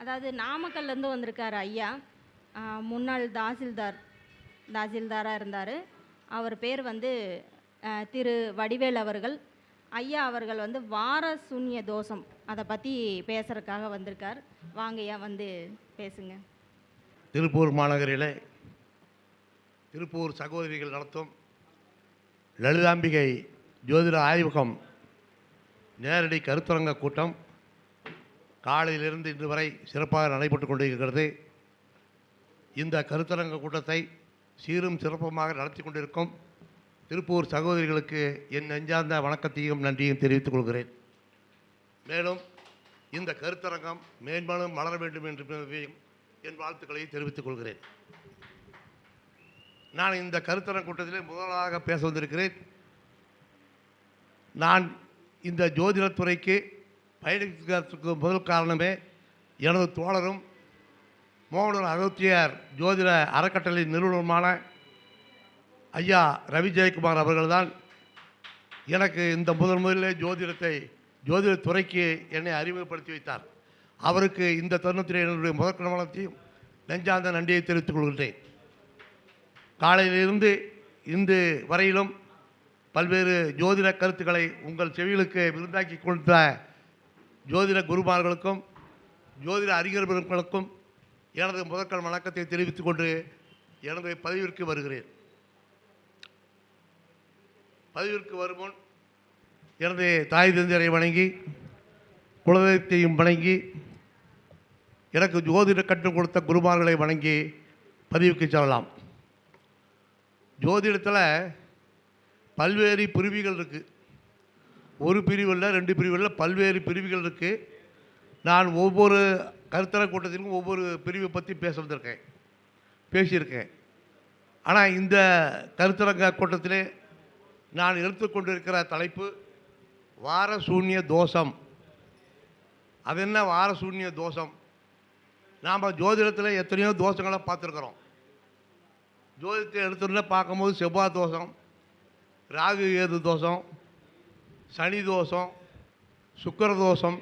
அதாவது நாமக்கல்லேருந்து வந்திருக்கார் ஐயா. முன்னாள் தாசில்தார் தாசில்தாராக இருந்தார். அவர் பேர் வந்து திரு வடிவேல் அவர்கள். ஐயா அவர்கள் வந்து வார சூன்ய தோஷம் அதை பற்றி பேசுகிறதுக்காக வந்திருக்கார். வாங்கய்யா வந்து பேசுங்க. திருப்பூர் மாநகரில் திருப்பூர் சகோதரிகள் நடத்தும் லலிதாம்பிகை ஜோதிட ஆய்வகம் நேரடி கருத்தரங்க கூட்டம் காலையிலிருந்து இன்று வரை சிறப்பாக நடைபெற்று கொண்டிருக்கிறது. இந்த கருத்தரங்க கூட்டத்தை சீரும் சிறப்புமாக நடத்தி கொண்டிருக்கும் திருப்பூர் சகோதரிகளுக்கு என் நெஞ்சார்ந்த வணக்கத்தையும் நன்றியும் தெரிவித்துக் கொள்கிறேன். மேலும் இந்த கருத்தரங்கம் மேன்மேலும் வளர வேண்டும் என்று என் வாழ்த்துக்களை தெரிவித்துக் கொள்கிறேன். நான் இந்த கருத்தரங்க கூட்டத்திலே முதலாக பேச வந்திருக்கிறேன். நான் இந்த ஜோதிடத்துறைக்கு பயணிக்கிறதுக்கு முதல் காரணமே எனது தோழரும் மோகனூர் அகத்தியார் ஜோதிட அறக்கட்டளை நிறுவனமான ஐயா ரவி ஜெயக்குமார் அவர்கள்தான் எனக்கு இந்த முதல் முதலில் ஜோதிடத்தை ஜோதிடத்துறைக்கு என்னை அறிமுகப்படுத்தி வைத்தார். அவருக்கு இந்த தருணத்தில் என்னுடைய முதற்கணவனத்தையும் நெஞ்சாந்த நன்றியை தெரிவித்துக் கொள்கின்றேன். காலையிலிருந்து இன்று வரையிலும் பல்வேறு ஜோதிட கருத்துக்களை உங்கள் செவிகளுக்கு விருந்தாக்கி கொடுத்த ஜோதிட குருமார்களுக்கும் ஜோதிட அறிஞர்களுக்கும் எனது முதற்கண் வணக்கத்தை தெரிவித்துக் கொண்டு எனது பதிவிற்கு வருகிறேன். பதிவிற்கு வருமுன் எனது தாய் தந்தையரை வணங்கி குலதெய்வத்தையும் வணங்கி எனக்கு ஜோதிட கற்றுக் கொடுத்த குருமார்களை வணங்கி பதிவுக்கு செல்லலாம். ஜோதிடத்தில் பல்வேறு பிரிவுகள் இருக்குது ஒரு பிரிவில் ரெண்டு பிரிவில் பல்வேறு பிரிவுகள் இருக்குது நான் ஒவ்வொரு கருத்தர கூட்டத்திலும் ஒவ்வொரு பிரிவை பற்றி பேச வந்திருக்கேன். பேசியிருக்கேன். ஆனால் இந்த கருத்தரங்க கூட்டத்திலே நான் எடுத்துக்கொண்டிருக்கிற தலைப்பு வார சூன்ய தோஷம். அது என்ன வார சூன்ய தோஷம்? நாம் ஜோதிடத்தில் எத்தனையோ தோஷங்களை பார்த்துருக்குறோம். ஜோதிடத்தை எடுத்தோன்னே பார்க்கும்போது செவ்வாய் தோஷம் ராகு ஏது தோஷம் சனி தோஷம் சுக்கர தோஷம்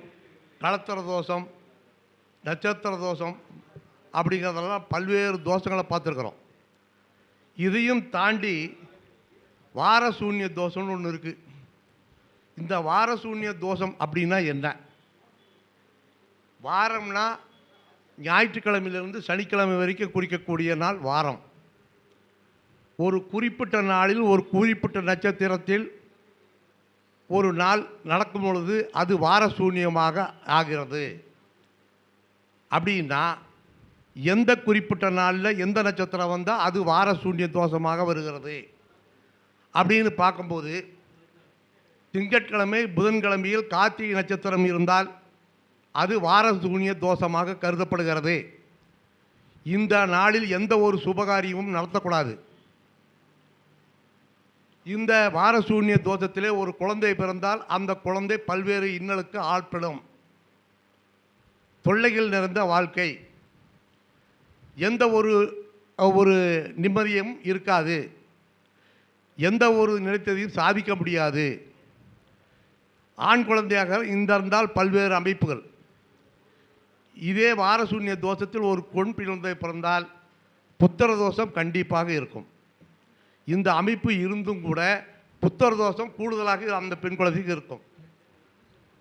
கலத்திர தோஷம் நட்சத்திர தோஷம் அப்படிங்கிறதெல்லாம் பல்வேறு தோஷங்களை பார்த்துருக்குறோம். இதையும் தாண்டி வார சூன்ய தோஷம்னு ஒன்று இருக்குது இந்த வார சூன்ய தோஷம் அப்படின்னா என்ன? வாரம்னா ஞாயிற்றுக்கிழமையிலிருந்து சனிக்கிழமை வரைக்கும் குறிக்கக்கூடிய நாள் வாரம். ஒரு குறிப்பிட்ட நாளில் ஒரு குறிப்பிட்ட நட்சத்திரத்தில் ஒரு நாள் நடக்கும் பொழுது அது வார சூன்யமாக ஆகிறது. அப்படின்னா எந்த குறிப்பிட்ட நாளில் எந்த நட்சத்திரம் வந்தால் அது வார சூன்ய தோஷமாக வருகிறது. அப்படின்னு பார்க்கும்போது திங்கட்கிழமை புதன்கிழமையில் கார்த்திகை நட்சத்திரம் இருந்தால் அது வார சூன்ய தோஷமாக கருதப்படுகிறது. இந்த நாளில் எந்த ஒரு சுபகாரியமும் நடத்தக்கூடாது. இந்த வாரசூன்ய தோஷத்திலே ஒரு குழந்தை பிறந்தால் அந்த குழந்தை பல்வேறு இன்னலுக்கு ஆட்படும் தொல்லைகள் நிறைந்த வாழ்க்கை. எந்த ஒரு ஒரு நிம்மதியும் இருக்காது. எந்த ஒரு நினைத்ததையும் சாதிக்க முடியாது. ஆண் குழந்தையாக இந்த இருந்தால் பல்வேறு அமைப்புகள். இதே வாரசூன்ய தோஷத்தில் ஒரு கொண் குழந்தை பிறந்தால் புத்திர தோஷம் கண்டிப்பாக இருக்கும். இந்த அமைப்பு இருந்தும் கூட புத்தர் தோஷம் கூடுதலாக அந்த பெண் குழந்தைக்கு இருக்கும்.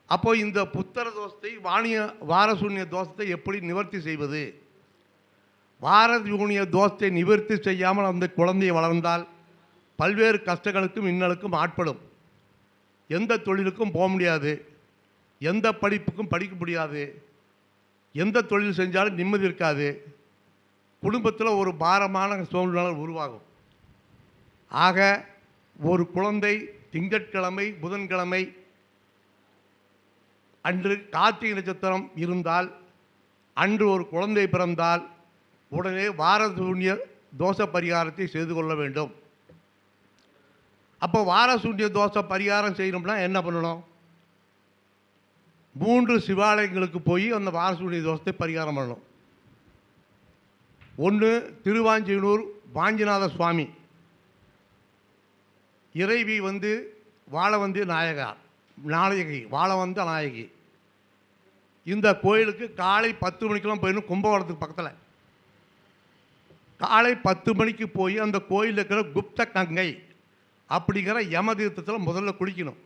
அப்போ இந்த புத்தர தோஷத்தை வாணிய வாரசூன்ய தோஷத்தை எப்படி நிவர்த்தி செய்வது? வாரசூன்ய தோஷத்தை நிவர்த்தி செய்யாமல் அந்த குழந்தையை வளர்ந்தால் பல்வேறு கஷ்டங்களுக்கும் இன்னலுக்கும் ஆட்படும். எந்த தொழிலுக்கும் போக முடியாது. எந்த படிப்புக்கும் படிக்க முடியாது. எந்த தொழில் செஞ்சாலும் நிம்மதி இருக்காது. குடும்பத்தில் ஒரு பாரமான சூழ்நிலை உருவாகும். ஆக ஒரு குழந்தை திங்கட்கிழமை புதன்கிழமை அன்று கார்த்திகை நட்சத்திரம் இருந்தால் அன்று ஒரு குழந்தை பிறந்தால் உடனே வாரசூன்ய தோஷ பரிகாரத்தை செய்து கொள்ள வேண்டும். அப்போ வாரசூன்ய தோஷ பரிகாரம் செய்யணும்னா என்ன பண்ணணும்? மூன்று சிவாலயங்களுக்கு போய் அந்த வாரசூன்ய தோஷத்தை பரிகாரம் பண்ணணும். ஒன்று திருவாஞ்சியனூர் வாஞ்சிநாத சுவாமி. இறைவி வந்து வாழவந்தி நாயகா நாயகி வாழவந்த நாயகி. இந்த கோயிலுக்கு காலை பத்து மணிக்கெல்லாம் போயிடணும் கும்பகோணத்துக்கு பக்கத்தில். காலை பத்து மணிக்கு போய் அந்த கோயிலில் இருக்கிற குப்த கங்கை அப்படிங்கிற யம தீர்த்தத்தில் முதல்ல குளிக்கணும்.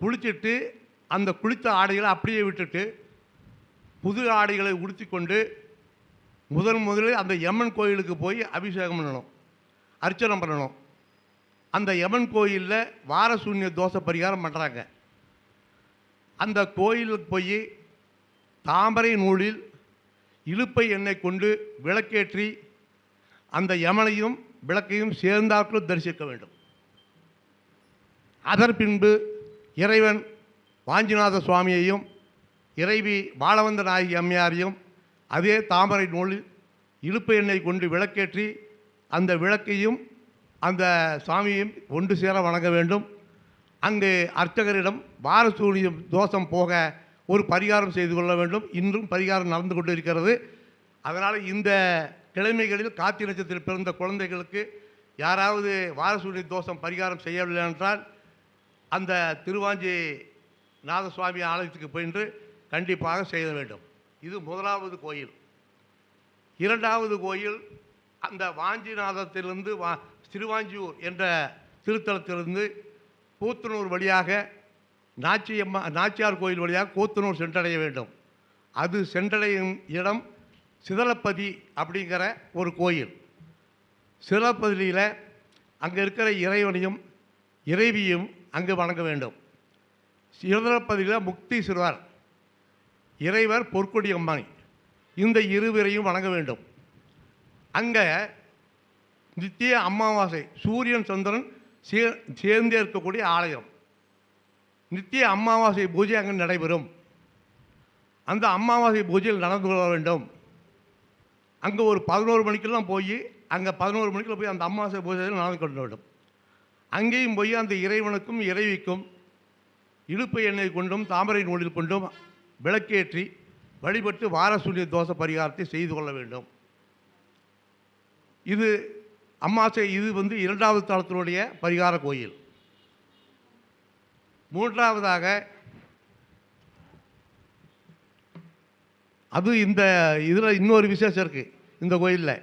குளிச்சுட்டு அந்த குளித்த ஆடைகளை அப்படியே விட்டுட்டு புது ஆடைகளை உடுத்தி கொண்டு முதன் முதலில் அந்த எம்மன் கோயிலுக்கு போய் அபிஷேகம் பண்ணணும் அர்ச்சனை பண்ணணும். அந்த யமன் கோயிலில் வாரசூன்ய தோஷ பரிகாரம் பண்ணுறாங்க அந்த கோயிலுக்கு போய் தாமரை நூலில் இழுப்பை எண்ணெய் கொண்டு விளக்கேற்றி அந்த யமனையும் விளக்கையும் சேர்ந்தாற்குள் தரிசிக்க வேண்டும். அதன் பின்பு இறைவன் வாஞ்சிநாத சுவாமியையும் இறைவி வாழவந்த நாயகி அம்மையாரையும் அதே தாமரை நூலில் இழுப்பு எண்ணெய் கொண்டு விளக்கேற்றி அந்த விளக்கையும் அந்த சுவாமியும் ஒன்று சேர வணங்க வேண்டும். அங்கு அர்ச்சகரிடம் வாரசூனியம் தோஷம் போக ஒரு பரிகாரம் செய்து கொள்ள வேண்டும். இன்றும் பரிகாரம் நடந்து கொண்டு இருக்கிறது அதனால் இந்த கிழமைகளில் காத்தி நட்சத்திரத்தில் பிறந்த குழந்தைகளுக்கு யாராவது வாரசூனிய தோஷம் பரிகாரம் செய்யவில்லை என்றால் அந்த திருவாஞ்சி நாதசுவாமி ஆலயத்துக்கு போயின்று கண்டிப்பாக செய்ய வேண்டும். இது முதலாவது கோயில். இரண்டாவது கோயில் அந்த வாஞ்சிநாதத்திலிருந்து வா திருவாஞ்சியூர் என்ற திருத்தலத்திலிருந்து கூத்தனூர் வழியாக நாச்சியம்மா நாச்சியார் கோயில் வழியாக கூத்தனூர் சென்றடைய வேண்டும். அது சென்றடையும் இடம் சிதலப்பதி அப்படிங்கிற ஒரு கோயில். சிதலப்பதியில் அங்கே இருக்கிற இறைவனையும் இறைவியும் அங்கு வணங்க வேண்டும். சிதலப்பதியில் முக்தி சிறுவர் இறைவர் பொற்கொடி அம்மானி. இந்த இருவரையும் வணங்க வேண்டும். அங்கே நித்திய அமாவாசை சூரியன் சந்திரன் சே சேர்ந்தே இருக்கக்கூடிய ஆலயம். நித்திய அமாவாசை பூஜை அங்கே நடைபெறும். அந்த அமாவாசை பூஜையில் நடந்து கொள்ள வேண்டும். அங்கே ஒரு பதினோரு மணிக்கெல்லாம் போய் அங்கே பதினோரு மணிக்குள்ள போய் அந்த அமாவாசை பூஜையில் நடந்து கொள்ள வேண்டும். அங்கேயும் போய் அந்த இறைவனுக்கும் இறைவிக்கும் இழுப்பு எண்ணெய் கொண்டும் தாமரை நூலில் கொண்டும் விளக்கேற்றி வழிபட்டு வாரசூரிய தோஷ பரிகாரத்தை செய்து கொள்ள வேண்டும். இது அம்மாசை இது வந்து இரண்டாவது தளத்தினுடைய பரிகார கோயில். மூன்றாவதாக அது இந்த இதில் இன்னொரு விசேஷம் இருக்குது இந்த கோயிலில்.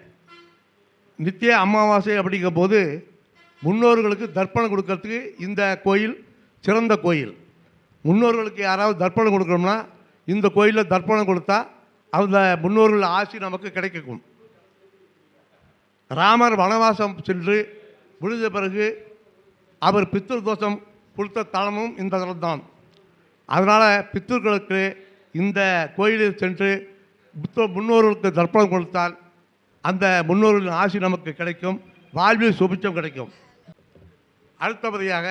நித்திய அமாவாசை அப்படிங்கும் போது முன்னோர்களுக்கு தர்ப்பணம் கொடுக்கறதுக்கு இந்த கோயில் சிறந்த கோயில். முன்னோர்களுக்கு யாராவது தர்ப்பணம் கொடுக்கணும்னா இந்த கோயிலில் தர்ப்பணம் கொடுத்தா அந்த முன்னோர்கள் ஆசி நமக்கு கிடைக்கும் ராமர் வனவாசம் சென்று விழுந்த பிறகு அவர் பித்திரு தோஷம் கொடுத்த தலமும் இந்த தலம்தான். அதனால் பித்தர்களுக்கு இந்த கோயிலில் சென்று புத்த முன்னோர்களுக்கு தர்ப்பணம் கொடுத்தால் அந்த முன்னோர்களின் ஆசி நமக்கு கிடைக்கும் வாழ்வில் சுபிச்சம் கிடைக்கும். அடுத்தபடியாக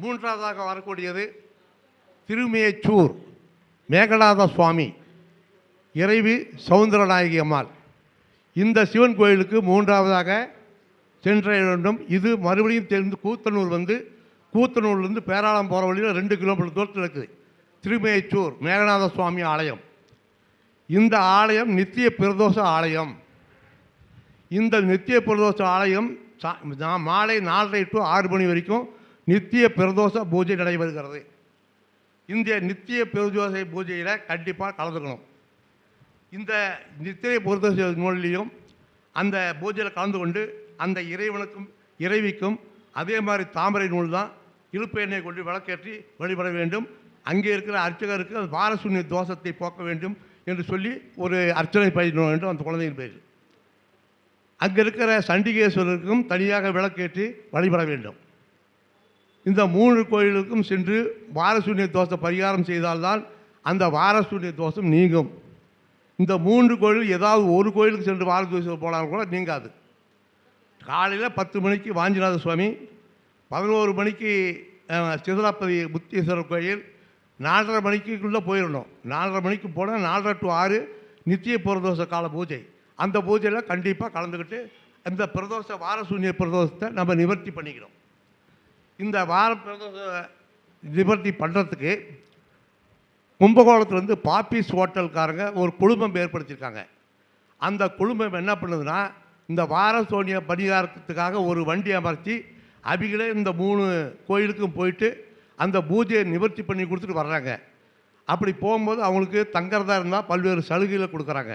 மூன்றாவதாக வரக்கூடியது திருமேச்சூர் மேகநாத சுவாமி இறைவி சவுந்தரநாயகி அம்மாள். இந்த சிவன் கோயிலுக்கு மூன்றாவதாக சென்ற வேண்டும் இது மறுபடியும் தெரிந்து கூத்தனூர் வந்து கூத்தனூர்லேருந்து பேராளம் போகிற வழியில் ரெண்டு கிலோமீட்டர் தூரத்தில் இருக்குது. திருமேச்சூர் மேகநாத சுவாமி ஆலயம். இந்த ஆலயம் நித்திய பிரதோஷ ஆலயம். இந்த நித்திய பிரதோஷ ஆலயம் சா- மாலை நாலரை டு ஆறு மணி வரைக்கும் நித்திய பிரதோஷ பூஜை நடைபெறுகிறது. இந்திய நித்திய பிரதோஷ பூஜையில் கண்டிப்பாக கலந்துக்கணும். இந்த நித்திரை பொருத்த நூலிலையும் அந்த பூஜையில் கலந்து கொண்டு அந்த இறைவனுக்கும் இறைவிக்கும் அதே மாதிரி தாமரை நூல் தான் இழுப்பு எண்ணெய் கொண்டு விளக்கேற்றி வழிபட வேண்டும். அங்கே இருக்கிற அர்ச்சகருக்கு அந்த பாரசூன்ய தோஷத்தை போக்க வேண்டும் என்று சொல்லி ஒரு அர்ச்சனை பயிர வேண்டும் அந்த குழந்தையின் பேரில். அங்கே இருக்கிற சண்டிகேஸ்வரருக்கும் தனியாக விளக்கேற்றி வழிபட வேண்டும். இந்த மூன்று கோயிலுக்கும் சென்று வாரசூன்ய தோஷ பரிகாரம் செய்தால்தான் அந்த வாரசூன்ய தோஷம் நீங்கும். இந்த மூன்று கோயில் ஏதாவது ஒரு கோயிலுக்கு சென்று வாரதோஷம் போனாலும் கூட நீங்காது. காலையில் பத்து மணிக்கு வாஞ்சிநாத சுவாமி பதினோரு மணிக்கு அஹ், சிதலாப்பதி புத்தீஸ்வரர் கோயில் நாலரை மணிக்குள்ளே போயிடணும் நாலரை மணிக்கு போனால் நாலரை டு ஆறு நித்திய பிரதோஷ கால பூஜை. அந்த பூஜையில் கண்டிப்பாக கலந்துக்கிட்டு இந்த பிரதோஷ வாரசூன்ய பிரதோஷத்தை நம்ம நிவர்த்தி பண்ணிக்கிறோம். இந்த வார பிரதோஷ நிவர்த்தி பண்ணுறதுக்கு கும்பகோணத்துலேருந்து பாப்பீஸ் ஹோட்டல்காரங்க ஒரு குழுமம் ஏற்படுத்தியிருக்காங்க. அந்த குழுமம் என்ன பண்ணுதுன்னா இந்த வார சோனிய பரிகாரத்துக்காக ஒரு வண்டி அமர்த்தி அவங்களே இந்த மூணு கோயிலுக்கும் போயிட்டு அந்த பூஜையை நிவர்த்தி பண்ணி கொடுத்துட்டு வர்றாங்க. அப்படி போகும்போது அவங்களுக்கு தங்குறதா இருந்தால் பல்வேறு சலுகைகளை கொடுக்குறாங்க.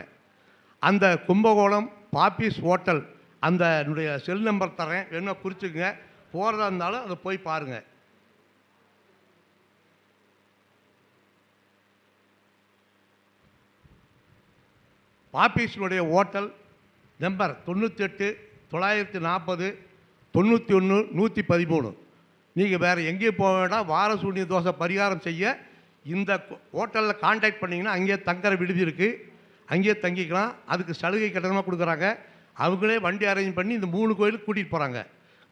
அந்த கும்பகோணம் பாப்பீஸ் ஹோட்டல் அந்த என்னுடைய செல் நம்பர் தரேன் வேணா குறிச்சுக்கங்க. போகிறதா இருந்தாலும் அதை போய் பாருங்கள் பாப்பீஸினுடைய ஓட்டல் நம்பர் தொண்ணூத்தெட்டு தொள்ளாயிரத்தி நாற்பது தொண்ணூற்றி ஒன்று நூற்றி பதிமூணு நீங்கள் வேறு எங்கேயும் போக வேண்டாம். வார சூன்ய தோசை பரிகாரம் செய்ய இந்த ஹோட்டலில் காண்டாக்ட் பண்ணிங்கன்னா அங்கேயே தங்குற விடுதி இருக்குது அங்கேயே தங்கிக்கலாம். அதுக்கு சலுகை கட்டணமாக கொடுக்குறாங்க. அவங்களே வண்டி அரேஞ்ச் பண்ணி இந்த மூணு கோயிலுக்கு கூட்டிகிட்டு போகிறாங்க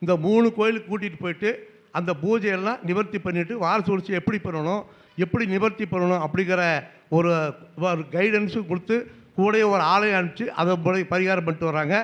இந்த மூணு கோயிலுக்கு கூட்டிகிட்டு போயிட்டு அந்த பூஜையெல்லாம் நிவர்த்தி பண்ணிவிட்டு வார சூழ்ச்சி எப்படி பண்ணணும் எப்படி நிவர்த்தி பண்ணணும் அப்படிங்கிற ஒரு கைடன்ஸும் கொடுத்து கூடயே ஒரு ஆலயம் அனுப்பிச்சு அதை போய் பரிகாரம் பண்ணிட்டு வராங்க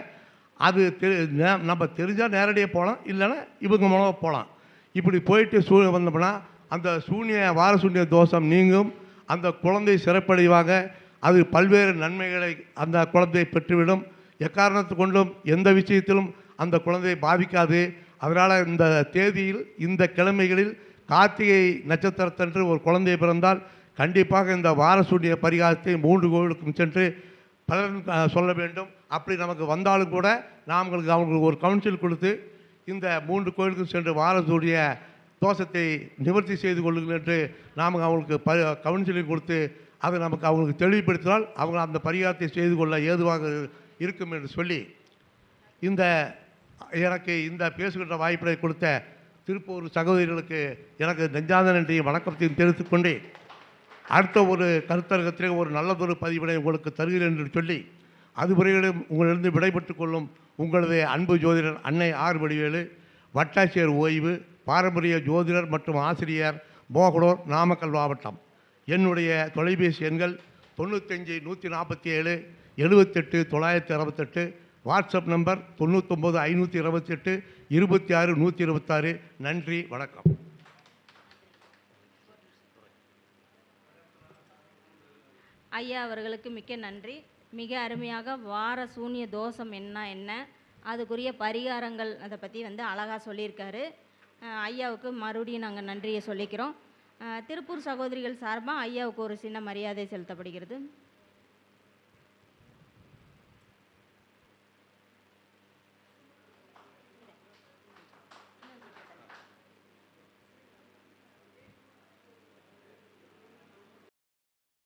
அது தெரி நே- நம்ம தெரிஞ்சால் நேரடியாக போகலாம் இல்லைன்னா இவங்க மூலமாக போகலாம் இப்படி போயிட்டு சூ வந்தோம்னா அந்த சூன்ய வார சூன்ய தோஷம் நீங்கும். அந்த குழந்தை சிறப்படைவாங்க. அது பல்வேறு நன்மைகளை அந்த குழந்தையை பெற்றுவிடும். எக்காரணத்து கொண்டும் எந்த விஷயத்திலும் அந்த குழந்தையை பாதிக்காது அதனால் இந்த தேதியில் இந்த கிழமைகளில் கார்த்திகை நட்சத்திரத்தன்று ஒரு குழந்தை பிறந்தால் கண்டிப்பாக இந்த வாரசூடிய பரிகாரத்தை மூன்று கோவிலுக்கும் சென்று பலரும் சொல்ல வேண்டும். அப்படி நமக்கு வந்தாலும் கூட நாமங்களுக்கு அவங்களுக்கு ஒரு கவுன்சில் கொடுத்து இந்த மூன்று கோயிலுக்கும் சென்று வாரத்துடைய தோஷத்தை நிவர்த்தி செய்து கொள்ளுங்கள் என்று நாம் அவங்களுக்கு ப கவுன்சிலிங் கொடுத்து அதை நமக்கு அவங்களுக்கு தெளிவுபடுத்தினால் அவங்க அந்த பரிகாரத்தை செய்து கொள்ள ஏதுவாக இருக்கும் என்று சொல்லி இந்த எனக்கு இந்த பேசுகின்ற வாய்ப்பை கொடுத்த திருப்பூர் சகோதரிகளுக்கு எனக்கு நெஞ்சாத நன்றியும் வணக்கத்தையும் தெரிவித்துக்கொண்டேன் அடுத்த ஒரு கருத்தரங்கத்திலே ஒரு நல்லதொரு பதிவினை உங்களுக்கு தருகிறேன் என்று சொல்லி அதுவரையிலும் உங்களிடம் விடைபெற்றுக் கொள்ளும் உங்களது அன்பு ஜோதிடர் அன்னை ஆர் வடிவேலு வட்டாட்சியர் ஓய்வு பாரம்பரிய ஜோதிடர் மற்றும் ஆசிரியர் போகலூர் நாமக்கல் மாவட்டம். என்னுடைய தொலைபேசி எண்கள் தொண்ணூத்தஞ்சு நூற்றி நாற்பத்தி ஏழு எழுபத்தெட்டு தொள்ளாயிரத்தி அறுபத்தெட்டு வாட்ஸ்அப் நம்பர் தொண்ணூத்தொம்பது ஐநூற்றி இருபத்தெட்டு இருபத்தி ஆறு நூற்றி இருபத்தாறு. நன்றி வணக்கம். ஐயா அவர்களுக்கு மிக்க நன்றி. மிக அருமையாக வார சூனிய தோஷம் என்ன என்ன? அதுக்குரிய பரிகாரங்கள் அதை பற்றி வந்து அழகாக சொல்லியிருக்காரு. ஐயாவுக்கு மறுபடியும் நாங்கள் நன்றியை சொல்லிக்கிறோம். திருப்பூர் சகோதரிகள் சார்பாக ஐயாவுக்கு ஒரு சின்ன மரியாதை செலுத்தப்படுகிறது.